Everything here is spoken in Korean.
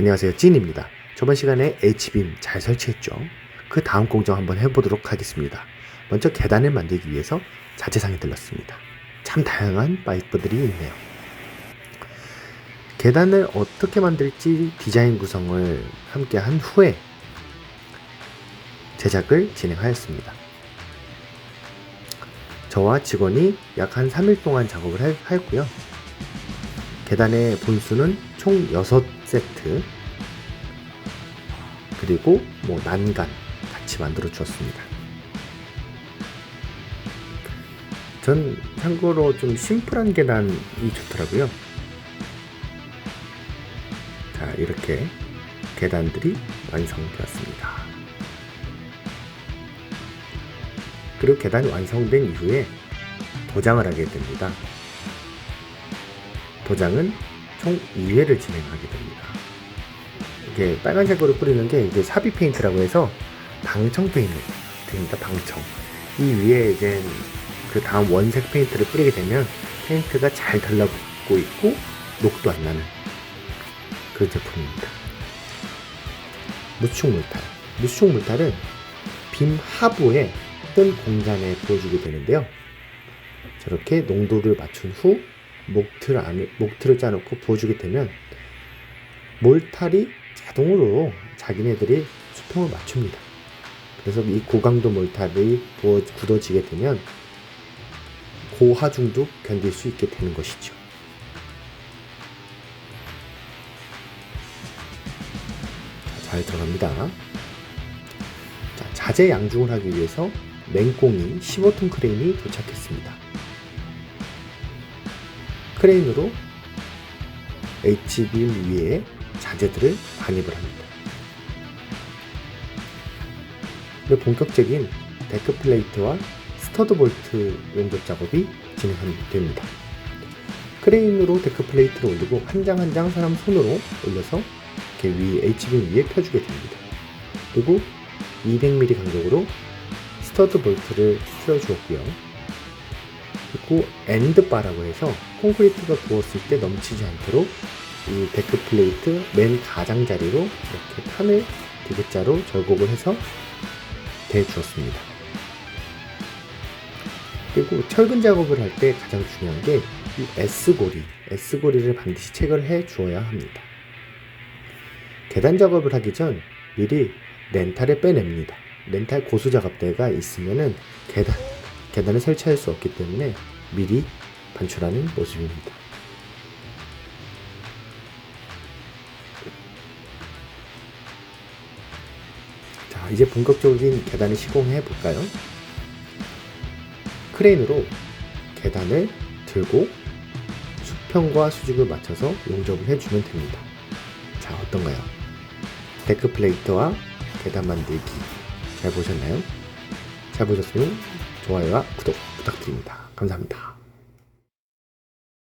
안녕하세요. 찐입니다. 저번 시간에 H빔 잘 설치했죠? 그 다음 공정 한번 해보도록 하겠습니다. 먼저 계단을 만들기 위해서 자재상에 들렀습니다. 참 다양한 파이프들이 있네요. 계단을 어떻게 만들지? 디자인 구성을 함께 한 후에 제작을 진행하였습니다. 저와 직원이 약 한 3일 동안 작업을 할- 하였고요. 계단의 본수는 총 6 세트 그리고 뭐 난간 같이 만들어 주었습니다. 전 참고로 좀 심플한 계단이 좋더라고요. 자, 이렇게 계단들이 완성되었습니다. 그리고 계단이 완성된 이후에 도장을 하게 됩니다. 도장은 총 2회를 진행하게 됩니다. 이게 빨간색으로 뿌리는 게 이제 삽입 페인트라고 해서 방청 페인트입니다. 방청. 이 위에 이제 그 다음 원색 페인트를 뿌리게 되면 페인트가 잘 달라붙고 있고 녹도 안 나는 그 제품입니다. 무축 물탈. 무축 물탈은 빔 하부에 뜬 공간에 부어주게 되는데요. 저렇게 농도를 맞춘 후 목틀 안에 목틀을 짜놓고 부어주게 되면 몰탈이 자동으로 자기네들이 수평을 맞춥니다. 그래서 이 고강도 몰탈이 부어 굳어지게 되면 고하중도 견딜 수 있게 되는 것이죠. 자, 잘 들어갑니다. 자, 자재 양중을 하기 위해서 맹꽁이 15톤 크레인이 도착했습니다. 크레인으로 H빔 위에 자재들을 반입을 합니다. 본격적인 데크 플레이트와 스터드 볼트 용접 작업이 진행됩니다. 크레인으로 데크 플레이트를 올리고 한 장 한 장 사람 손으로 올려서 이렇게 위 H빔 위에 펴주게 됩니다. 그리고 200mm 간격으로 스터드 볼트를 씌워주었고요. 그리고 엔드바라고 해서 콘크리트가 부었을 때 넘치지 않도록 이 데크 플레이트 맨 가장자리로 이렇게 판을 디귿자로 절곡을 해서 대주었습니다. 그리고 철근 작업을 할 때 가장 중요한 게 이 S고리, S고리를 반드시 체크를 해 주어야 합니다. 계단 작업을 하기 전 미리 렌탈을 빼냅니다. 렌탈 고수 작업대가 있으면은 계단, 계단을 설치할 수 없기 때문에 미리 반출하는 모습입니다. 자, 이제 본격적인 계단을 시공해 볼까요? 크레인으로 계단을 들고 수평과 수직을 맞춰서 용접을 해주면 됩니다. 자, 어떤가요? 데크 플레이트와 계단 만들기 잘 보셨나요? 잘 보셨으면 좋아요와 구독 부탁드립니다. 감사합니다.